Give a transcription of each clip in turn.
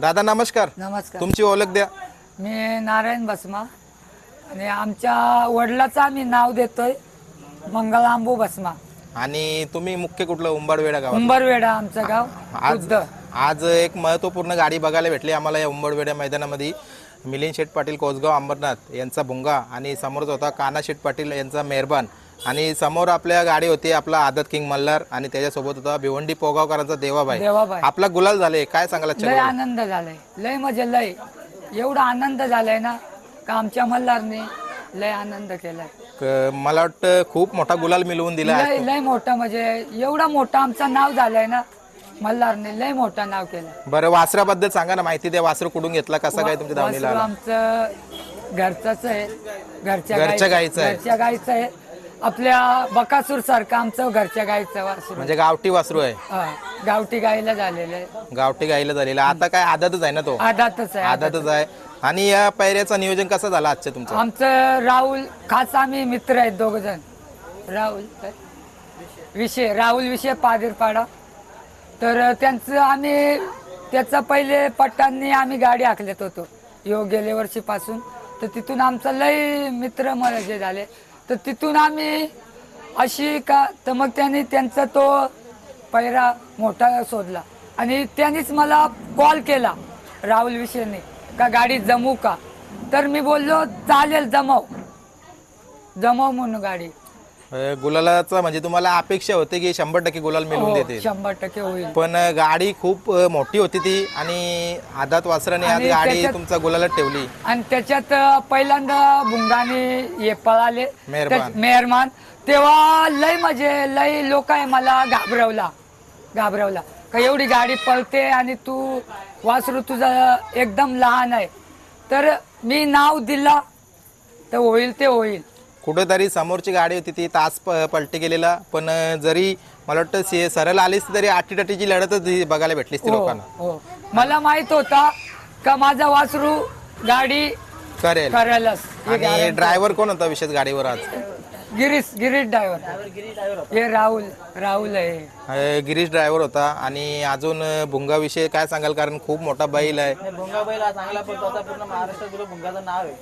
दादा नमस्कार. नमस्कार. तुमची ओळख द्या. मी नारायण भस्मा आणि आमच्या वडिलाचं आम्ही नाव देतोय मंगलांबू भस्मा. आणि तुम्ही मुख्य कुठलं? उंबडवेडा गावात उंबरवेडा आमचं गाव आज खुद्द आज एक महत्त्वपूर्ण गाडी बघायला भेटली आम्हाला या उंबडवेड्या मैदानामध्ये. मिलिंद शेठ पाटील कोसगाव अंबरनाथ यांचा भुंगा आणि समोरच होता काना शेठ पाटील यांचा मेहरबान. आणि समोर आपल्या गाडी होती आपला आदत किंग मल्हार. आणि त्याच्यासोबत होता भिवंडी पोगावकरांचा देवाबाई. देवाबाई. आपला गुलाल झाले काय सांगाल आजच्या लय गुलाल? आनंद झालाय. लय म्हणजे लय. एवढा आनंद झालाय ना का आमच्या मल्हारने लय आनंद केलाय. क- मला वाटतं खूप मोठा गुलाल मिळवून दिला लय लय मोठा म्हणजे एवढा मोठा आमचं नाव झालंय ना मल्हारने लय मोठं नाव केलं बरं वासराबद्दल सांगा ना माहिती द्या. वासरू कुठून घेतला कसा काय तुमच्या धावणीला वासरू आला आमचं घरचंच आहे. घरच्या घरच्या गाई- गाईचं आहे. घरच्या गाईचं आहे. आपल्या बकासूर सारखं आमचं घरच्या गाईचं वासरू. म्हणजे गावठी वासरू आहे. हा, गावठी गाईला झालेलं आहे. गावठी गाईला झालेला आता काय आदतच आहे ना तो? आदातच आहे आदतच आहे. आणि या पैऱ्याचं नियोजन कसं झालं आजचं तुमचं? आमचं राहुल खास आम्ही मित्र आहेत दोघ जण राहुल काय? विषय राहुल विषय पादिरपाडा. तर त्यांचं आम्ही त्याचा पहिले पट्टांनी आम्ही गाडी हाकलेत होतो. यो गेल्या वर्षीपासून. तर तिथून आमचा लय मित्र म्हणजे झाले. तर तिथून आम्ही अशी का तर मग त्यांनी त्यांचा तो पैरा मोठा शोधला. आणि त्यांनीच मला कॉल केला राहुल विषयने का गाडी जमू का? तर मी बोललो चालेल जमव. जमव म्हणून गाडी. अं, गुलालाचं म्हणजे तुम्हाला अपेक्षा होती की शंभर टक्के गुलाल मिळवून हो, देते शंभर टक्के होईल. पण गाडी खूप अं, मोठी होती ती आणि आदात वासराने आज आणि गाडी त्याच्यात- तुमचा गुलालात ठेवली. आणि त्याच्यात अं, पहिल्यांदा भुंगाने हे पळाले. मेहरबान. मेहरबान. तेव्हा लय म्हणजे लय लोक आहे मला घाबरवला घाबरवला. का एवढी गाडी पळते आणि तू वासरू तुझं एकदम लहान आहे. तर मी नाव दिला तर होईल ते होईल. कुठेतरी समोरची गाडी होती ती तास प- पलटी गेलेला. पण जरी मला वाटतं से- सरळ आलीस तरी आटीटाटीची लढतच ही बघायला भेटलीस ती हो लोकांना. हो. मला माहीत होता का माझा वासरू गाडी करेल. करायलाच आणि. ड्रायव्हर कोण होता विशेष गाडीवर आज? गिरीश गिरीश ड्रायव्हर. हे राहुल राहुल आहे. अं, गिरीश ड्रायव्हर होता. आणि अजून अं, भुंगाविषयी काय सांगाल? कारण खूप मोठा बैल आहे. भुंगा बैल हा चांगला पडतो आता पूर्ण महाराष्ट्रात तुला भुंगाचं नाव आहे.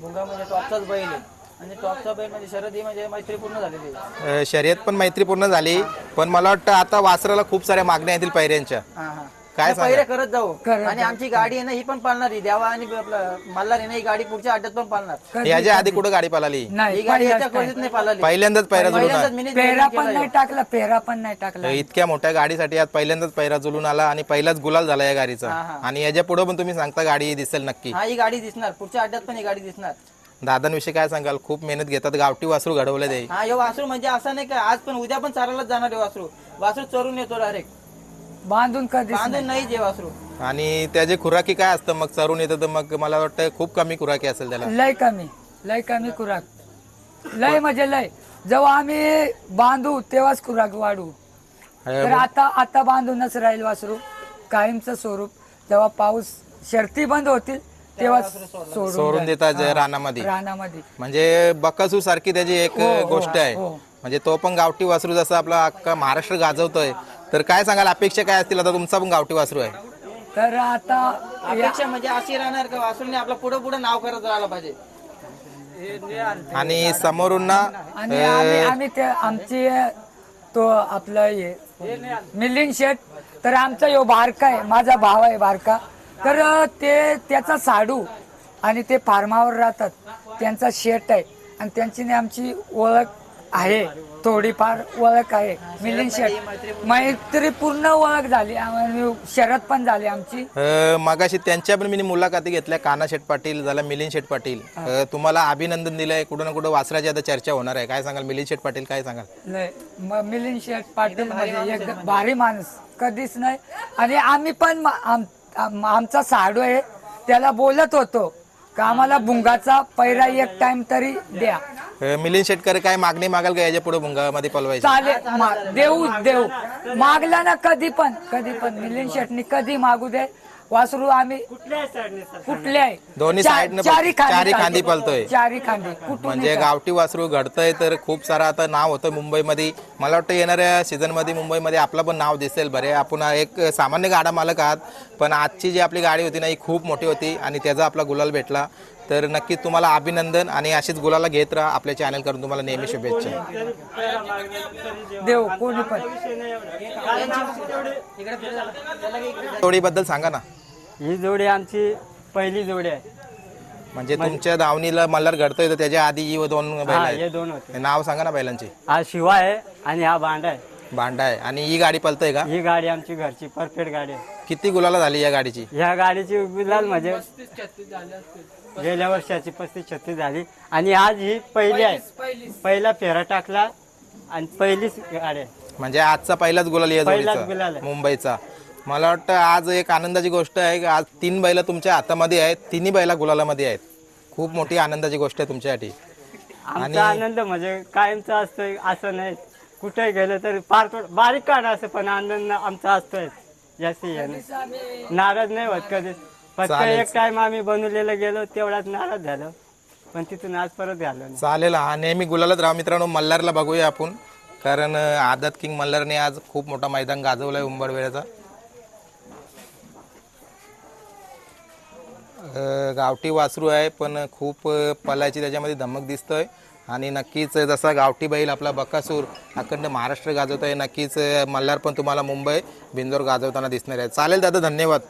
भुंगा म्हणजे टॉपचाच बैल आहे. आणि टॉपचा बैल म्हणजे शरद ही म्हणजे मैत्रीपूर्ण झालेली आहे. अं, शर्यत पण मैत्रीपूर्ण झाली. पण मला वाटतं आता वासराला खूप साऱ्या मागण्या येतील पैऱ्यांच्या. हा हा. काय नाही, पहिले करत जाऊ. करत आणि आमची गाडी आहे ना ही पण पाळणार ही देवा आणि आपलं मल्हार आहे ना ही गाडी पुढच्या अड्ड्यात पण पाळणार. याच्या आधी कुठं गाडी पळाली? नाही ही गाडी याच्या नाही पाळली. पहिल्यांदाच आला. मिनीच पेहरा पण नाही टाकला पेहरा पण नाही टाकला. इतक्या मोठ्या गाडीसाठी आज पहिल्यांदाच पैरा जुलून आला आणि पहिलाच गुलाल झाला या गाडीचा. हा, हा. आणि याच्यापुढे पण तुम्ही सांगता गाडी दिसेल नक्की. हा ही गाडी दिसणार. पुढच्या अड्ड्यात पण ही गाडी दिसणार. दादांविषयी काय सांगाल? खूप मेहनत घेतात. गावठी वासरू घडवले ते. हा हे वासरू म्हणजे असं नाही का आज पण उद्या पण चारायलाच जाणार आहे वासरू. वासरू चरून येतो डायरेक्ट बांधून कधीच बांधून नाही जे वासरू. आणि त्याचे खुराकी काय असतं मग चरून येतं तर मग मला वाटतं खूप कमी खुराकी असेल त्याला. लय कमी लय कमी खुराक. लय म्हणजे लय. जेव्हा आम्ही बांधू तेव्हाच खुराक वाढू. तर आता आता बांधूनच राहील वासरू. कायमचं स्वरूप. जेव्हा पाऊस शर्ती बंद होतील तेव्हा सोडून देतात जे रानामध्ये. रानामध्ये. म्हणजे बकासूर सारखी त्याची एक गोष्ट आहे. हो. म्हणजे तो पण गावठी वासरू जसा आपला अख्खा महाराष्ट्र गाजवतोय. तर काय सांगाल अपेक्षा काय असतील? आता तुमचा पण गावठी वासरू आहे. तर आता अपेक्षा म्हणजे अशी राहणार का वासरूने आपलं पुढे पुढे नाव करत राहायला पाहिजे? आणि समोरून ना आणि आम्ही आम्ही ते आमची तो आपलं हे मिलिंद शेट तर आमचा यो बारका आहे माझा भाव आहे बारका. तर ते त्याचा साडू आणि ते फार्मावर राहतात. त्यांचा शेट आहे. आणि त्यांची आणि आमची ओळख आहे. थोडीफार ओळख आहे. मिलिंद शेट. मैत्री पूर्ण ओळख झाली. आणि शरद पण झाली आमची. मगाशी त्यांच्या पण मी मुलाखती घेतल्या. काना शेठ पाटील झाला मिलिंद शेठ पाटील. तुम्हाला अभिनंदन दिलंय. कुठं ना कुठं वासराची आता चर्चा होणार आहे. काय सांगाल? मिलिंद शेठ पाटील काय सांगाल? म- मिलिंद शेठ पाटील म्हणजे एकदम भारी माणूस. कधीच नाही. आणि आम्ही पण आमचा साडू आहे त्याला बोलत होतो का आम्हाला भुंगाचा पैरा एक टाइम तरी द्या. अ, मिलिंद शेटकर काय मागणी मागाल का याच्यापुढे भुंगामध्ये पलवायची? चालेल मा- देऊ देऊ. मागला ना कधी पण कधी पण. मिलिंद शेठनी कधी मागू दे वासरू आम्ही कुठल्याही दोन्ही साईडनं चारी पळ- चारी खांदी खांदी पळतोय. चारी खांदी कुठून म्हणजे गावठी वासरू घडतंय तर खूप सारा आता नाव होतं मुंबईमध्ये. मला वाटतं येणाऱ्या सीझनमध्ये मुंबईमध्ये आपलं पण नाव दिसेल बरे. आपण एक सामान्य गाडा मालक आहात पण आजची जी आपली गाडी होती ना ही खूप मोठी होती आणि त्याचा आपला गुलाल भेटला. तर नक्कीच तुम्हाला अभिनंदन आणि अशीच गुलाला घेत राहा. आपल्या चॅनल करून तुम्हाला नेहमी शुभेच्छा. देव कोणी पण. जोडीबद्दल सांगा ना. ही जोडी आमची पहिली जोडी आहे. म्हणजे तुमच्या दावणीला मल्हार घडतोय तर त्याच्या आधी ही दोन बैल हा आहेत दोन होते. नाव सांगा ना बैलांची. हा शिवा आहे आणि हा बांडा आहे. भांडा आहे. आणि ही गाडी पलतय का? ही गाडी आमची घरची परफेक्ट गाडी आहे. किती गुलाला झाली या गाडीची? ह्या गाडीची गुलाल म्हणजे गेल्या वर्षाची पस्तीस छत्तीस झाली. आणि आज ही पहिली आहे. पहिला फेरा टाकला आणि पहिलीच गाडी आहे. म्हणजे आजचा पहिलाच गुलाल या पहिलाच जोडीचा गुलाल आहे. मुंबईचा. मला वाटतं आज एक आनंदाची गोष्ट आहे की आज तीन बैल तुमच्या हातामध्ये आहेत तिन्ही बैला गुलालामध्ये आहेत. खूप मोठी आनंदाची गोष्ट आहे तुमच्यासाठी. आमचा आनंद म्हणजे कायमचा असतोय असं नाही. कुठे गेलं तर फार थोडं बारीक काढ असं पण आनंद आमचा असतोय. जास्ती हे. नाराज नाही होत कधीच. फक्त चालेल. एक टाइम आम्ही बनवलेलं गेलो तेवढाच नाराज झालो. पण तिथून आज परत झालो नाही. चालेल हा नेहमी गुलालच राहा मित्रांनो. मल्हारला बघूया आपण. कारण अं, आदत किंग मल्हारने आज खूप मोठा मैदान गाजवलाय उंबरवेळेचा अं, गावठी वासरू आहे पण खूप अं, पलायची त्याच्यामध्ये धमक दिसतोय. आणि नक्कीच जसा गावठी बैल आपला बकासूर अखंड महाराष्ट्र गाजवत आहे नक्कीच मल्हार पण तुम्हाला मुंबई बिंदोर गाजवताना दिसणार आहे. चालेल दादा धन्यवाद.